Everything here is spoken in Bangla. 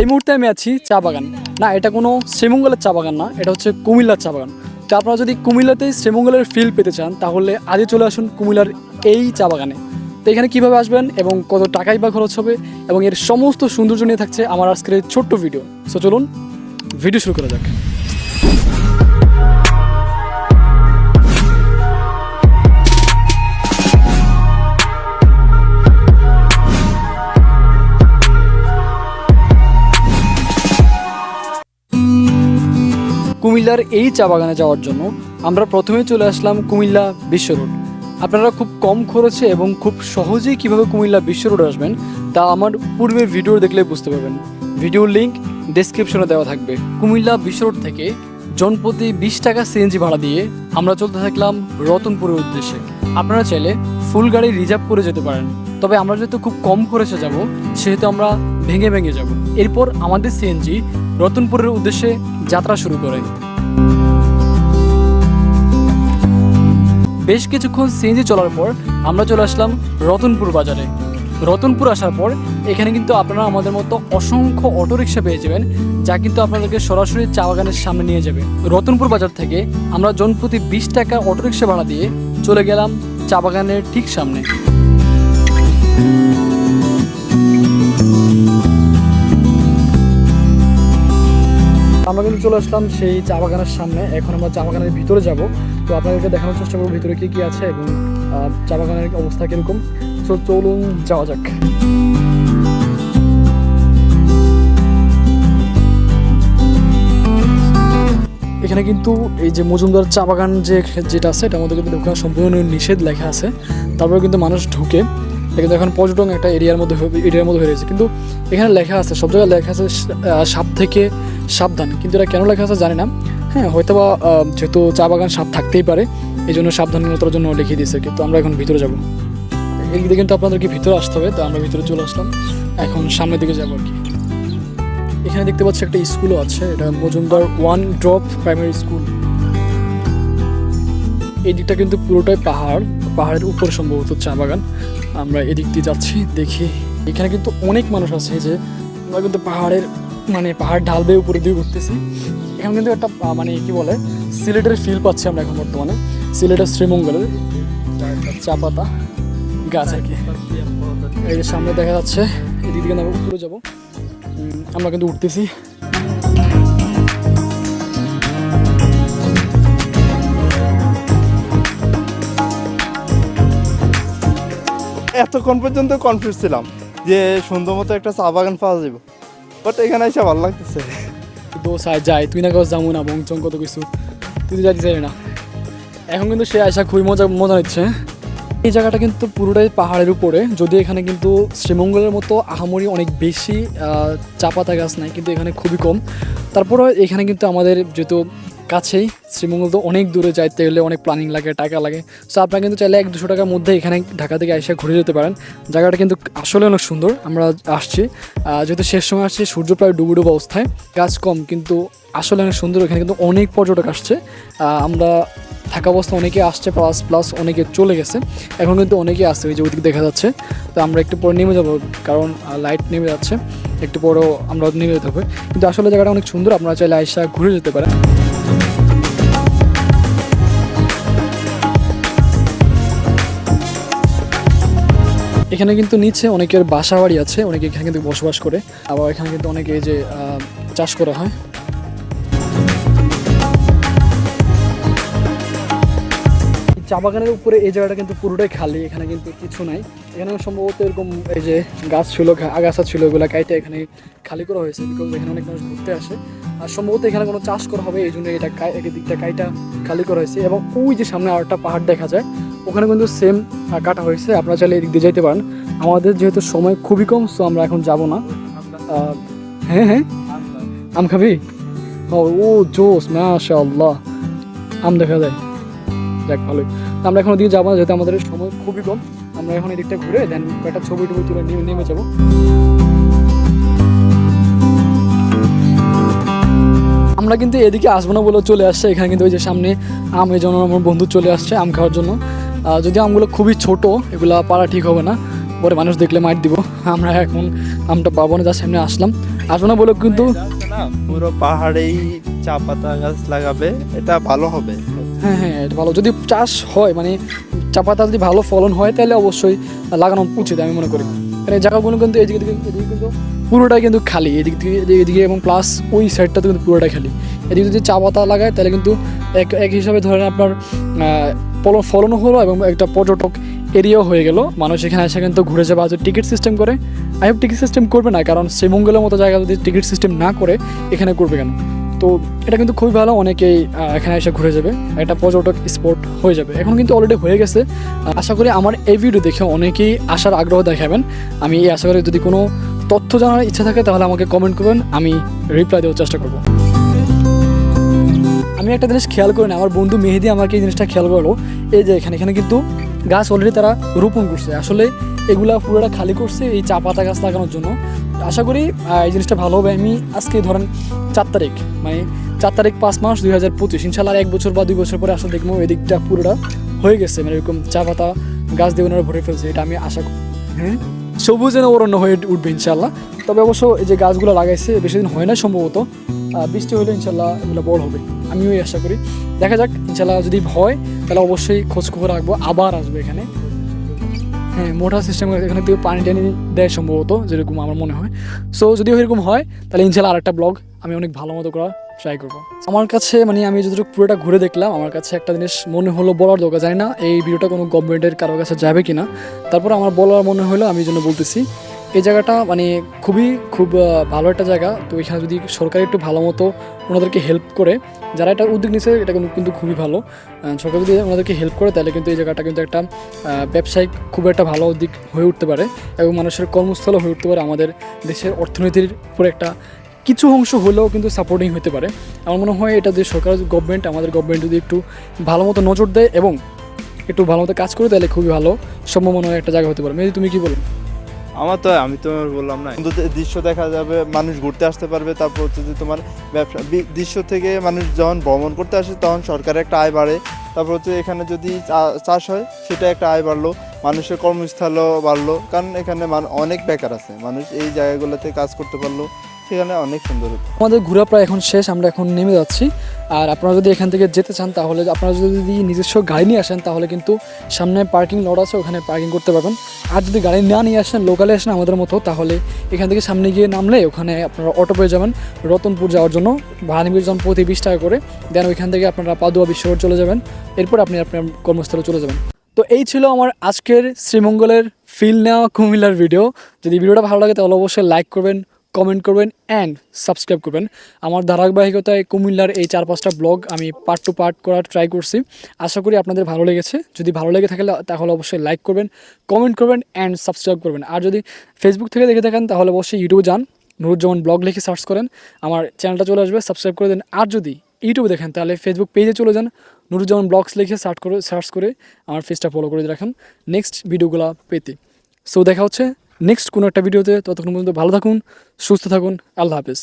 এই মুহূর্তে আমি আছি চা বাগান। না, এটা কোনো শ্রীমঙ্গলের চা বাগান না, এটা হচ্ছে কুমিল্লার চা বাগান। তো আপনারা যদি কুমিল্লাতেই শ্রীমঙ্গলের ফিল পেতে চান, তাহলে আজই চলে আসুন কুমিল্লার এই চা বাগানে। তো এখানে কীভাবে আসবেন এবং কত টাকাই বা খরচ হবে এবং এর সমস্ত সৌন্দর্য নিয়ে থাকছে আমার আজকের ছোট্ট ভিডিও সো চলুন ভিডিও শুরু করা যাক। কুমিল্লার এই চা বাগানে যাওয়ার জন্য আমরা প্রথমেই চলে আসলাম কুমিল্লা বিশ্ব রোড। আপনারা খুব কম খরচে এবং খুব সহজেই কীভাবে কুমিল্লা বিশ্ব রোড আসবেন তা আমার পূর্বের ভিডিও দেখলে বুঝতে পারবেন। ভিডিওর লিঙ্ক ডেসক্রিপশনে দেওয়া থাকবে। কুমিল্লা বিশ্ব রোড থেকে জনপ্রতি বিশ টাকা সিএনজি ভাড়া দিয়ে আমরা চলতে থাকলাম রতনপুরের উদ্দেশ্যে। আপনারা চাইলে ফুল গাড়ি রিজার্ভ করে যেতে পারেন। তবে আমরা যেহেতু খুব কম খরচে যাব, সেহেতু আমরা ভেঙে ভেঙে যাব। এরপর আমাদের সিএনজি রতনপুরের উদ্দেশ্যে যাত্রা শুরু করে। বেশ কিছুক্ষণ সিএনজি চলার পর আমরা চলে আসলাম রতনপুর বাজারে। রতনপুর আসার পর এখানে কিন্তু আপনারা আমাদের মতো অসংখ্য অটোরিকশা পেয়ে যাবেন, যা কিন্তু আপনাদেরকে সরাসরি চা বাগানের সামনে নিয়ে যাবে। রতনপুর বাজার থেকে আমরা জনপ্রতি বিশ টাকা অটোরিকশা ভাড়া দিয়ে চলে গেলাম চা বাগানের ঠিক সামনে। আমরা কিন্তু চলে আসলাম সেই চা বাগানের সামনে। এখন আমরা চা বাগানের ভিতরে যাব। তো আপনাদেরকে দেখানোর চেষ্টা করব ভিতরে কি কি আছে এবং চা বাগানের অবস্থা কীরকম। তো চলুন যাওয়া যাক। এখানে কিন্তু এই যে মজুমদার চা বাগান যে, যেটা আছে এটার মধ্যে কিন্তু ঢোকা সম্পূর্ণ নিষেধ লেখা আছে। তারপরে কিন্তু মানুষ ঢুকে। কিন্তু এখন পর্যটন একটা এরিয়ার মধ্যে এরিয়ার মধ্যে হয়ে কিন্তু এখানে লেখা আছে, সব জায়গায় লেখা আছে সাপ থেকে সাবধান। কিন্তু এটা কেন লেখা আছে জানি না। হ্যাঁ হয়তো বা যেহেতু চা বাগান সাপ থাকতেই পারে এই জন্য সাবধানতার জন্য লিখিয়ে দিয়েছে কিন্তু আমরা এখন ভিতরে যাব। এই দিকে কিন্তু আপনাদেরকে ভিতরে আসতে হবে। তো আমরা ভিতরে চলে আসলাম। এখন সামনের দিকে যাব আর কি। এখানে দেখতে পাচ্ছি একটা স্কুলও আছে। এটা Majumdar one drop primary school. এই দিকটা কিন্তু পুরোটাই পাহাড়। পাহাড়ের উপর সম্ভবত চা বাগান। আমরা এদিক দিয়ে যাচ্ছি, দেখি। এখানে কিন্তু অনেক মানুষ আছে যে, আমরা কিন্তু পাহাড়ের মানে পাহাড় ঢাল বেয়ে উপরে দিয়ে ঘুরতেছি। এখানে কিন্তু একটা মানে কি বলে, সিলেটের ফিল পাচ্ছি আমরা এখন বর্তমানে। সিলেটের শ্রীমঙ্গলের চা পাতা, গাছ আর কি। এই সামনে দেখা যাচ্ছে, এদিক থেকে আমরা উপরে যাব। আমরা কিন্তু উঠতেছি। এতক্ষণ পর্যন্ত কনফিউজ ছিলাম যে সুন্দর মতো একটা চা বাগান পাওয়া যাবে। বাট এখানে এসে ভালো লাগতেছে। দোসায় যায় তুই না কাজ যাব না বংচং কত কিছু। তুই তো যাইতে চাই না। এখন কিন্তু সে আসা খুবই মজা মজা নিচ্ছে। এই জায়গাটা কিন্তু পুরোটাই পাহাড়ের উপরে যদি এখানে কিন্তু শ্রীমঙ্গলের মতো আহামরি অনেক বেশি আহ, চা পাতা গাছ নাই কিন্তু এখানে খুবই কম। তারপরে এখানে কিন্তু আমাদের যেহেতু কাছেই শ্রীমঙ্গল তো অনেক দূরে যাইতে গেলে অনেক প্ল্যানিং লাগে, টাকা লাগে। সো আপনারা কিন্তু চাইলে এক দুশো টাকার মধ্যে এখানে ঢাকা থেকে এসে ঘুরে যেতে পারেন। জায়গাটা কিন্তু আসলে অনেক সুন্দর, আমরা আসছি। যেহেতু শেষ সময় আসছে, সূর্য প্রায় ডুবু ডুবু অবস্থায়, গাছ কম, কিন্তু আসলে অনেক সুন্দর, এখানে কিন্তু অনেক পর্যটক আসছে। আমরা থাকা অবস্থা অনেকে আসছে প্লাস প্লাস অনেকে চলে গেছে। এখন কিন্তু অনেকেই আসছে, ওই যে ওইদিকে দেখা যাচ্ছে। তো আমরা একটু পরে নেমে যাব, কারণ লাইট নেমে যাচ্ছে। একটু পরেও আমরা নেমে যেতে হবে। কিন্তু আসলে জায়গাটা অনেক সুন্দর, আপনারা চাইলে আইসা ঘুরে যেতে পারেন। এখানে কিন্তু নিচে অনেকের বাসা বাড়ি আছে, অনেকে এখানে কিন্তু বসবাস করে। আবার এখানে কিন্তু অনেকে যে চাষ করা হয়। চা বাগানের উপরে এই জায়গাটা কিন্তু পুরোটাই খালি, এখানে কিন্তু কিছু নাই। এখানে সম্ভবত এরকম এই যে গাছ ছিল আগাছা ছিল, এগুলো কাইটে এখানে খালি করা হয়েছে বিকজ এখানে অনেক মানুষ ঘুরতে আসে। আর সম্ভবত এখানে কোনো চাষ করা হবে, এই জন্য এটা দিকটা কাইটা খালি করা হয়েছে। এবং ওই যে সামনে আরেকটা পাহাড় দেখা যায় ওখানে কিন্তু সেম কাটা হয়েছে। আপনারা চাইলে এদিক দিয়ে যেতে পারেন। আমাদের যেহেতু সময় খুবই কম সো আমরা এখন যাব না। হ্যাঁ হ্যাঁ। আম খাবি? ও জোস, মাশাআল্লাহ। আম দেখা যায়। যাক ভালোই। আমরা এখন ওদিকে যাব না, যেহেতু আমাদের সময় খুবই কম। আমরা এখন এদিকটা ঘুরে দেন কয়েকটা ছবি টবি তুলে নিয়ে, নেমে যাব। আমরা কিন্তু এদিকে আসব না বলে চলে আসছে। এখানে কিন্তু ওই যে সামনে আম, এই জন্য আমার বন্ধু চলে আসছে আম খাওয়ার জন্য। যদি আমগুলো খুবই ছোট এগুলা পারা ঠিক হবে না। পরে মানুষ দেখলে মাইট দিব। আমরা এখন আমটা পাবো না যার সামনে আসলাম। আসব না বলে কিন্তু পুরো পাহাড়েই চা পাতা গাছ লাগাবে এটা ভালো হবে। হ্যাঁ হ্যাঁ এটা ভালো। যদি চাষ হয় মানে চা পাতা যদি ভালো ফলন হয় তাহলে অবশ্যই লাগানো উচিত আমি মনে করি। এই জায়গাগুলো কিন্তু এদিকে দিকে এদিকে কিন্তু পুরোটাই কিন্তু খালি। এদিক থেকে এদিকে- এবং প্লাস ওই সাইডটাতে কিন্তু পুরোটাই খালি। এদিকে যদি চা পাতা লাগায় তাহলে কিন্তু এক এক হিসাবে ধরেন আপনার ফলনও হলো এবং একটা পর্যটক এরিয়াও হয়ে গেল। মানুষ এখানে এসে কিন্তু ঘুরে যাবে আর টিকিট সিস্টেম করে। আই হোপ টিকিট সিস্টেম করবে না, কারণ শ্রীমঙ্গলের মতো জায়গা যদি টিকিট সিস্টেম না করে, এখানে করবে কেন? তো এটা কিন্তু খুবই ভালো, অনেকেই এখানে এসে ঘুরে যাবে। একটা পর্যটক স্পট হয়ে যাবে। এখন কিন্তু অলরেডি হয়ে গেছে। আশা করি আমার এই ভিডিও দেখে অনেকেই আসার আগ্রহ দেখাবেন। আমি এই আশা করি যদি কোনো তথ্য জানার ইচ্ছা থাকে, তাহলে আমাকে কমেন্ট করবেন। আমি রিপ্লাই দেওয়ার চেষ্টা করব। আমি একটা জিনিস খেয়াল করি না, আমার বন্ধু মেহেদি আমাকে এই জিনিসটা খেয়াল করল। এই যে এখানে এখানে কিন্তু গাছ অলরেডি তারা রোপণ করছে। আসলে এগুলা পুরোটা খালি করছে এই চা পাতা গাছ লাগানোর জন্য। আশা করি এই জিনিসটা ভালো হবে। আমি আজকে ধরেন চার তারিখ মানে চার তারিখ পাঁচ মাস দুই হাজার পঁচিশ ইনশাল্লাহ এক বছর বা দুই বছর পরে আসলে দেখব এদিকটা পুরোটা হয়ে গেছে। মানে এরকম চা পাতা গাছ ওনারা ভরে ফেলছে, এটা আমি আশা করি। হ্যাঁ যেন অরণ্য হয়ে উঠবে ইনশাল্লাহ তবে অবশ্য এই যে গাছগুলো লাগাইছে বেশি দিন হয় না সম্ভবত। বৃষ্টি হলে ইনশাল্লাহ এগুলো বড় হবে। আমিও এই আশা করি। দেখা যাক ইনশাল্লাহ যদি হয়, তাহলে অবশ্যই খোঁজ খবর রাখব। আবার আসবে এখানে। হ্যাঁ মোটর সিস্টেম এখানে থেকে পানি টানি দেয় সম্ভবত, যেরকম আমার মনে হয়। সো যদি এরকম হয়, তাহলে ইনশাল্লাহ আরেকটা ব্লগ আমি অনেক ভালো মতো করা ট্রাই করব। আমার কাছে মানে আমি যতটুকু পুরোটা ঘুরে দেখলাম, আমার কাছে একটা জিনিস মনে হলো বলার দরকার জানি না, এই ভিডিওটা কোনো গভর্নমেন্টের কারোর কাছে যাবে কি না তারপর আমার বলার মনে হলো, আমি জন্য বলতেছি, এই জায়গাটা মানে খুবই খুব ভালো একটা জায়গা। তো এখানে যদি সরকার একটু ভালো মতো ওনাদেরকে হেল্প করে, যারা এটা উদ্যোগ নিচ্ছে এটা কিন্তু খুবই ভালো। সরকার যদি ওনাদেরকে হেল্প করে, তাহলে কিন্তু এই জায়গাটা কিন্তু একটা ব্যবসায়িক খুব একটা ভালো দিক হয়ে উঠতে পারে এবং মানুষের কর্মস্থলও হয়ে উঠতে পারে আমাদের দেশের অর্থনীতির উপরে একটা কিছু অংশ হলেও কিন্তু সাপোর্টিং হতে পারে। আমার মনে হয় এটা যদি সরকার গভর্নমেন্ট আমাদের গভর্নমেন্ট যদি একটু ভালো মতো নজর দেয় এবং একটু ভালো মতো কাজ করে, তাহলে খুবই ভালো। সম্ভাবনা একটা জায়গা হতে পারে। মেয়ে তুমি কি বলো? আমার তো, আমি তো বললাম না। কিন্তু দৃশ্য দেখা যাবে, মানুষ ঘুরতে আসতে পারবে, তারপর হচ্ছে যে তোমার ব্যবসা দৃশ্য থেকে মানুষ যখন ভ্রমণ করতে আসে, তখন সরকারের একটা আয় বাড়ে। তারপর হচ্ছে এখানে যদি চাষ হয়, সেটা একটা আয় বাড়লো, মানুষের কর্মস্থলও বাড়লো। কারণ এখানে অনেক বেকার আছে। মানুষ এই জায়গাগুলোতে কাজ করতে পারল। সেখানে অনেক সুন্দর আমাদের ঘোরা প্রায় এখন শেষ, আমরা এখন নেমে যাচ্ছি। আর আপনারা যদি এখান থেকে যেতে চান, তাহলে আপনারা যদি নিজস্ব গাড়ি নিয়ে আসেন, তাহলে কিন্তু সামনে পার্কিং লট আছে, ওখানে পার্কিং করতে পারবেন। আর যদি গাড়ি না নিয়ে আসেন লোকালে আসেন আমাদের মতো, তাহলে এখান থেকে সামনে গিয়ে নামলে ওখানে আপনারা অটো পেয়ে যাবেন। রতনপুর যাওয়ার জন্য ভাড়া নিবে জন প্রতি বিশ টাকা করে। দেন ওইখান থেকে আপনারা পাদুয়া বিশ্বরোড চলে যাবেন। এরপর আপনি আপনার কর্মস্থলে চলে যাবেন। তো এই ছিল আমার আজকের শ্রীমঙ্গলের ফিল নেওয়া কুমিল্লার ভিডিও যদি ভিডিওটা ভালো লাগে, তাহলে অবশ্যই লাইক করবেন কমেন্ট করবেন অ্যান্ড সাবস্ক্রাইব করবেন। আমার ধারাবাহিকতায় কুমিল্লার এই চার, পাঁচটা ব্লগ আমি পার্ট টু পার্ট করার ট্রাই করছি। আশা করি আপনাদের ভালো লেগেছে। যদি ভালো লেগে থাকে তাহলে অবশ্যই লাইক করবেন কমেন্ট করবেন অ্যান্ড সাবস্ক্রাইব করবেন। আর যদি ফেসবুক থেকে দেখে থাকেন তাহলে অবশ্যই ইউটিউবে যান। নুরুজ্জামান ব্লগ লিখে সার্চ করেন। আমার চ্যানেলটা চলে আসবে সাবস্ক্রাইব করে দেন। আর যদি ইউটিউবে দেখেন তাহলে ফেসবুক পেজে চলে যান। নুরুজ্জামান ব্লগস লিখে সার্চ করে সার্চ করে আমার পেজটা ফলো করে রাখেন। নেক্সট ভিডিওগুলো পেতে। সো দেখা হচ্ছে। নেক্সট কোনো একটা ভিডিওতে ততক্ষণ পর্যন্ত ভালো থাকুন সুস্থ থাকুন আল্লাহ হাফিজ।